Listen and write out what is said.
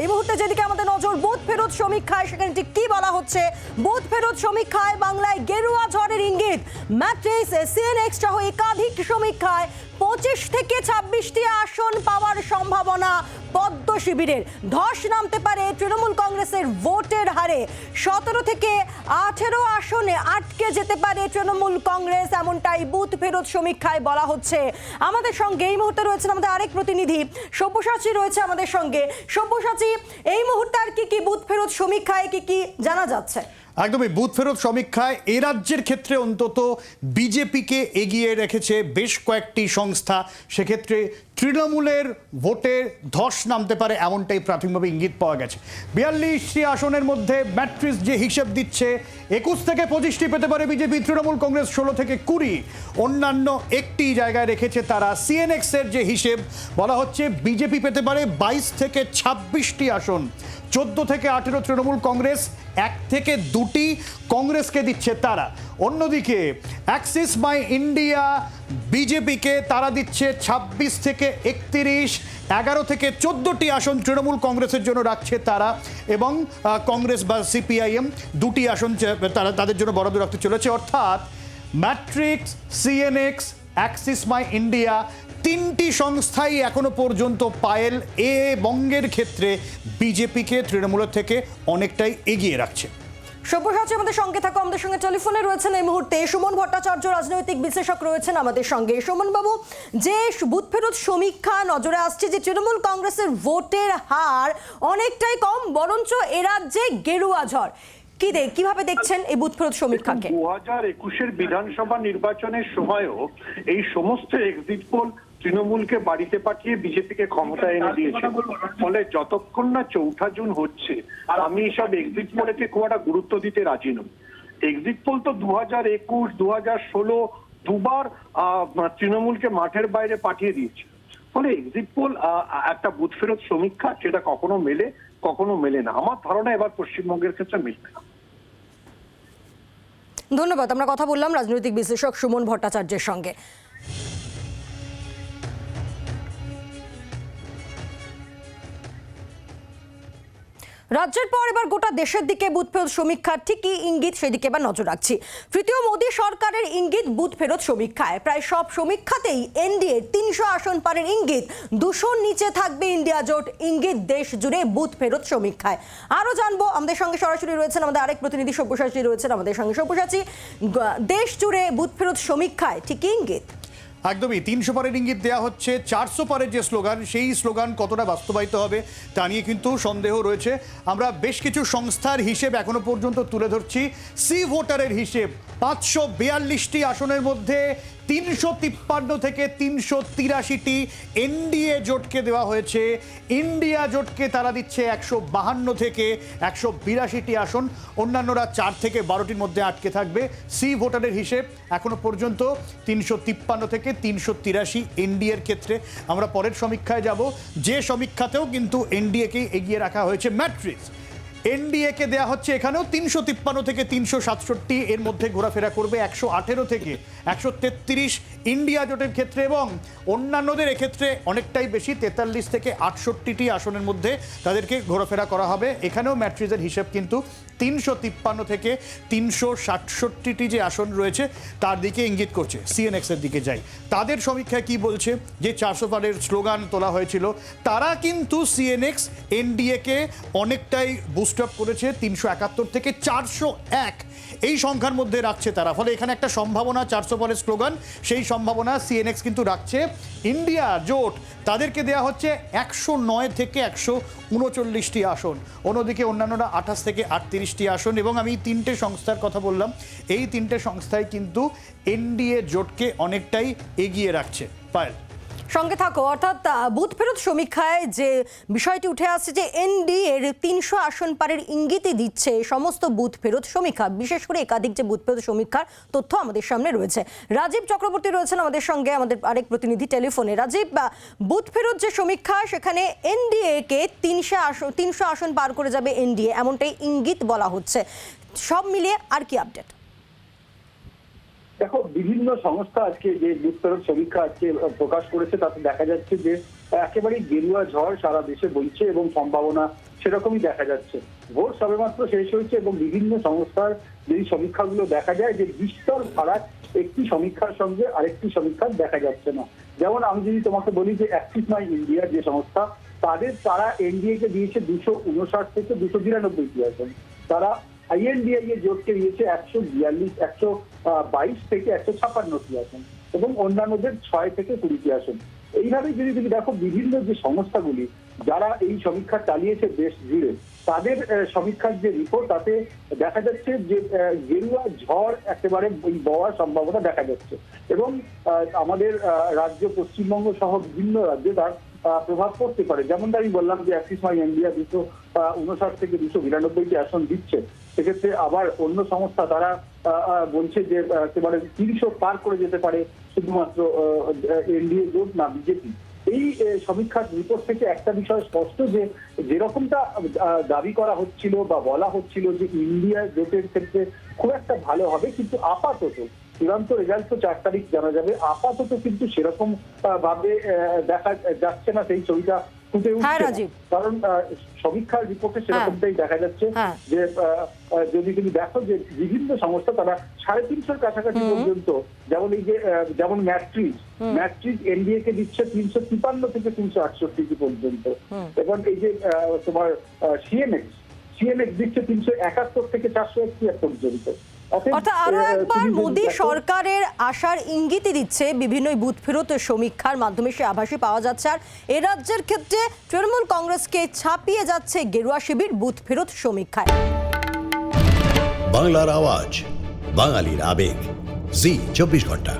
এই মুহূর্তে যেদিকে আমাদের নজর, বোধ ফেরত সমীক্ষায়, সেখানে ঠিক কি বলা হচ্ছে? বোধ ফেরত সমীক্ষায় বাংলায় গেরুয়া ঝড়ের ইঙ্গিত। ম্যাট্রিক্স সিএনএক্স সহ একাধিক সমীক্ষায় পঁচিশ থেকে ছাব্বিশটি আসন পাওয়ার সম্ভাবনা। পদ্ম শিবিরের ধস নামতে পারে তৃণমূল কংগ্রেসের ভোটের হারে। সতেরো থেকে আঠেরো আসনে আটকে যেতে পারে তৃণমূল কংগ্রেস, এমনটাই বুথ ফেরত সমীক্ষায় বলা হচ্ছে। আমাদের সঙ্গে এই মুহূর্তে রয়েছেন আমাদের আরেক প্রতিনিধি, সব্যসাচী রয়েছে আমাদের সঙ্গে। সব্যসাচী, এই মুহূর্তে আর কি কি বুথ ফেরত সমীক্ষায় কি কি জানা যাচ্ছে? একদমই বুথ ফেরত সমীক্ষায় এ রাজ্যের ক্ষেত্রে অন্তত বিজেপিকে এগিয়ে রেখেছে বেশ কয়েকটি সংস্থা। সেক্ষেত্রে তৃণমূলের ভোটে ধস নামতে পারে এমনটাই প্রাথমিকভাবে ইঙ্গিত পাওয়া গেছে। বিয়াল্লিশটি আসনের মধ্যে ম্যাট্রিক্স যে হিসেব দিচ্ছে, একুশ থেকে পঁচিশটি পেতে পারে বিজেপি, তৃণমূল কংগ্রেস ষোলো থেকে কুড়ি। অন্যান্য একটি জায়গায় রেখেছে তারা সিএনএক্সের যে হিসেব, বলা হচ্ছে বিজেপি পেতে পারে বাইশ থেকে ছাব্বিশটি আসন। চোদ্দ থেকে আঠেরো তৃণমূল কংগ্রেস এক থেকে দুটি কংগ্রেসকে দিচ্ছে তারা। অন্যদিকে অ্যাক্সিস বাই ইন্ডিয়া বিজেপিকে তারা দিচ্ছে ছাব্বিশ থেকে একত্রিশ, এগারো থেকে চোদ্দোটি আসন তৃণমূল কংগ্রেসের জন্য রাখছে তারা এবং কংগ্রেস বা সিপিআইএম দুটি আসন তারা, তাদের জন্য বরাদ্দ রাখতে চলেছে। অর্থাৎ Matrix C N X Axis My India তিনটি সংস্থাই এখনও পর্যন্ত পায়েল এ বঙ্গের ক্ষেত্রে বিজেপিকে তৃণমূলের থেকে অনেকটাই এগিয়ে রাখছে। সব্যসাচী আমাদের সঙ্গে থাকো। আমাদের সঙ্গে টেলিফোনে রয়েছেন এই মুহূর্তে সুমন ভট্টাচার্য রাজনৈতিক বিশ্লেষক রয়েছেন আমাদের সঙ্গে। সুমন বাবু যে বুথ ফেরত সমীক্ষা নজরে আসছে যে তৃণমূল কংগ্রেসের ভোটের হার অনেকটাই কম বরঞ্চ এ রাজ্যে গেরুয়া ঝড়। কি দেখ কীভাবে দেখছেন এই বুথ ফেরত সমীক্ষাকে? দু হাজার একুশের বিধানসভা নির্বাচনের সময়ও এই সমস্ত এক্সিট পোল তৃণমূলকে বাড়িতে পাঠিয়ে বিজেপিকে ক্ষমতায় এনে দিয়েছে। ফলে যতক্ষণ না চৌঠা জুন হচ্ছে আমি সব এক্সিট পোলেকে খুব একটা গুরুত্ব দিতে রাজি নই। এক্সিট পোল তো দু হাজার একুশ দু হাজার ষোলো দুবার তৃণমূলকে মাঠের বাইরে পাঠিয়ে দিয়েছে। ফলে এক্সিট পোল একটা বুথ ফেরত সমীক্ষা সেটা কখনো মেলে কখনো মেলে না। আমার ধারণা এবার পশ্চিমবঙ্গের ক্ষেত্রে মিলবে না। ধন্যবাদ আমরা কথা বললাম রাজনৈতিক বিশ্লেষক সুমন ভট্টাচার্যের সঙ্গে। রাজ্যের পর এবার গোটা দেশের দিকে বুথ ফেরত সমীক্ষার ঠিকই ইঙ্গিত, সেদিকে এবার নজর রাখছি। তৃতীয় মোদী সরকারের ইঙ্গিত, বুথ ফেরত সমীক্ষায়। প্রায় সব সমীক্ষাতেই এনডিএ তিনশো আসন পারের ইঙ্গিত, দুশোর নিচে থাকবে ইন্ডিয়া জোট। ইঙ্গিত, দেশ জুড়ে বুথ ফেরত সমীক্ষায়। আরও জানব, আমাদের সঙ্গে সরাসরি রয়েছেন আমাদের আরেক প্রতিনিধি সব্যসাচী রয়েছেন আমাদের সঙ্গে। সব্যসাচী দেশ জুড়ে বুথ ফেরত সমীক্ষায় ঠিকই ইঙ্গিত? একদমই তিনশো পারের ইঙ্গিত দেওয়া হচ্ছে, চারশো পারের যে স্লোগান, সেই স্লোগান কতটা বাস্তবায়িত হবে তা নিয়ে কিন্তু সন্দেহ রয়েছে। আমরা বেশ কিছু সংস্থার হিসেব এখনও পর্যন্ত তুলে ধরছি। সি ভোটারের হিসেব, পাঁচশো বিয়াল্লিশটি আসনের মধ্যে তিনশো তিপ্পান্ন থেকে তিনশো তিরাশিটি এনডিএ জোটকে দেওয়া হয়েছে। ইন্ডিয়া জোটকে তারা দিচ্ছে একশো বাহান্ন থেকে একশো বিরাশিটি আসন। অন্যান্যরা চার থেকে বারোটির মধ্যে আটকে থাকবে। সি ভোটারের হিসেব এখনও পর্যন্ত তিনশো তিপ্পান্ন থেকে তিনশো তিরাশি এনডিএর ক্ষেত্রে। আমরা পরের সমীক্ষায় যাব। যে সমীক্ষাতেও কিন্তু এনডিএকেই এগিয়ে রাখা হয়েছে ম্যাট্রিক্স। এনডিএকে দেওয়া হচ্ছে এখানেও তিনশো তিপ্পান্ন থেকে তিনশো সাতষট্টি, এর মধ্যে ঘোরাফেরা করবে একশো আঠেরো থেকে একশো তেত্রিশ ইন্ডিয়া জোটের ক্ষেত্রে এবং অন্যান্যদের এক্ষেত্রে অনেকটাই বেশি, তেতাল্লিশ থেকে আটষট্টিটি আসনের মধ্যে তাদেরকে ঘোরাফেরা করা হবে। এখানেও ম্যাট্রিজের হিসেব কিন্তু তিনশো তিপ্পান্ন থেকে তিনশো সাতষট্টিটি যে আসন রয়েছে তার দিকে ইঙ্গিত করছে। সিএনএক্স এর দিকে যাই। তাদের সমীক্ষায় কি বলছে? যে চারশো পারের স্লোগান তোলা হয়েছিল, তারা কিন্তু সিএনএক্স এনডিএকে অনেকটাই বুস্ট আপ করেছে তিনশো একাত্তর থেকে চারশো এক। এই সংখ্যার মধ্যে রাখছে তারা। ফলে এখানে একটা সম্ভাবনা, চারশো পরের স্লোগান। সেই সম্ভাবনা সিএনএক্স কিন্তু রাখছে। ইন্ডিয়া, জোট, তাদেরকে দেওয়া হচ্ছে একশো নয় থেকে একশো উনচল্লিশটি আসন। অন্যদিকে অন্যান্যরা আঠাশ থেকে আটত্রিশটি আসন। এবং আমি তিনটে সংস্থার কথা বললাম। এই তিনটে সংস্থায় কিন্তু এনডিএ জোটকে অনেকটাই এগিয়ে রাখছে। পায়েল। সঙ্গে থাকো। অর্থাৎ বুথ ফেরত সমীক্ষায় যে বিষয়টি উঠে আসছে যে এনডি এর তিনশো আসন পারের ইঙ্গিতই দিচ্ছে সমস্ত বুথ ফেরত সমীক্ষা, বিশেষ করে একাধিক যে বুথ ফেরত সমীক্ষার তথ্য আমাদের সামনে রয়েছে। রাজীব চক্রবর্তী রয়েছেন আমাদের সঙ্গে, আমাদের আরেক প্রতিনিধি টেলিফোনে। রাজীব বুথ ফেরত যে সমীক্ষা, সেখানে এনডিএ কে তিনশো আসন তিনশো আসন পার করে যাবে এনডিএ, এমনটাই ইঙ্গিত বলা হচ্ছে। সব মিলিয়ে আর কি আপডেট দেখো, বিভিন্ন সংস্থা আজকে যে ফেরত সমীক্ষা আজকে প্রকাশ করেছে, তাতে দেখা যাচ্ছে যে একেবারেই গেরুয়া ঝড় সারা দেশে বইছে এবং সম্ভাবনা সেরকমই দেখা যাচ্ছে। ভোট সবেমাত্র শেষ হয়েছে এবং বিভিন্ন সংস্থার যদি সমীক্ষাগুলো দেখা যায় যে বিস্তর ফারাক একটি সমীক্ষার সঙ্গে আরেকটি সমীক্ষা দেখা যাচ্ছে না। যেমন আমি যদি তোমাকে বলি যে অ্যাক্সিস মাই ইন্ডিয়া যে সংস্থা, তাদের, তারা এনডিএ কে দিয়েছে দুশো উনষাট থেকে দুশো বিরানব্বই আসন তারা আইএনডিআই এর জোটকে দিয়েছে একশো বিয়াল্লিশ, একশো বাইশ থেকে একশো ছাপান্নটি আসন এবং অন্যান্যদের ছয় থেকে কুড়িটি আসন। এইভাবে যদি তুমি দেখো বিভিন্ন যে সংস্থাগুলি যারা এই সমীক্ষা চালিয়েছে দেশ জুড়ে, তাদের সমীক্ষার যে রিপোর্ট তাতে দেখা যাচ্ছে যে গেরুয়া ঝড় একেবারে বওয়ার সম্ভাবনা দেখা যাচ্ছে এবং আমাদের রাজ্য পশ্চিমবঙ্গ সহ বিভিন্ন রাজ্যে তার প্রভাব পড়তে পারে। যেমনটা আমি বললাম যে অ্যাক্সিস মাই ইন্ডিয়া দুশো উনষাট থেকে দুশো বিরানব্বইটি আসন দিচ্ছে। সেক্ষেত্রে আবার অন্য সংস্থা তারা বলছে যে একেবারে তিনশো পার করে যেতে পারে শুধুমাত্র এনডিএ জোট না, বিজেপি। এই সমীক্ষার রিপোর্ট থেকে একটা বিষয় স্পষ্ট যে, যেরকমটা দাবি করা হচ্ছিল বা বলা হচ্ছিল যে ইন্ডিয়া জোটের ক্ষেত্রে খুব একটা ভালো হবে, কিন্তু আপাতত চূড়ান্ত রেজাল্ট তো চার তারিখ জানা যাবে। আপাতত কিন্তু সেরকম ভাবে দেখা যাচ্ছে না সেই ছবিটা ফুটে হ্যাঁ, উঠছে। কারণ সমীক্ষার রিপোর্টে সেরকমটাই দেখা যাচ্ছে হ্যাঁ। যে যদি তুমি দেখো যে বিভিন্ন সংস্থা তারা সাড়ে তিনশোর কাছাকাছি পর্যন্ত যেমন এই যে যেমন ম্যাট্রিজ ম্যাট্রিজ এনডিএ কে দিচ্ছে তিনশো তিপান্ন থেকে তিনশো আটষট্টি পর্যন্ত। এবং এই যে তোমার সিএমএক্স সিএমএক্স দিচ্ছে তিনশো একাত্তর থেকে চারশো একটি পর্যন্ত। অর্থাৎ আরও একবার মোদী সরকারের আশার ইঙ্গিতই দিচ্ছে বিভিন্ন বুথ ফেরত সমীক্ষার মাধ্যমে সে আভাসই পাওয়া যাচ্ছে। আর এ রাজ্যের ক্ষেত্রে তৃণমূল কংগ্রেসকে ছাপিয়ে যাচ্ছে গেরুয়া শিবির বুথ ফেরত সমীক্ষায়। বাংলার আওয়াজ বাঙালির আবেগ। জি চব্বিশ ঘণ্টা।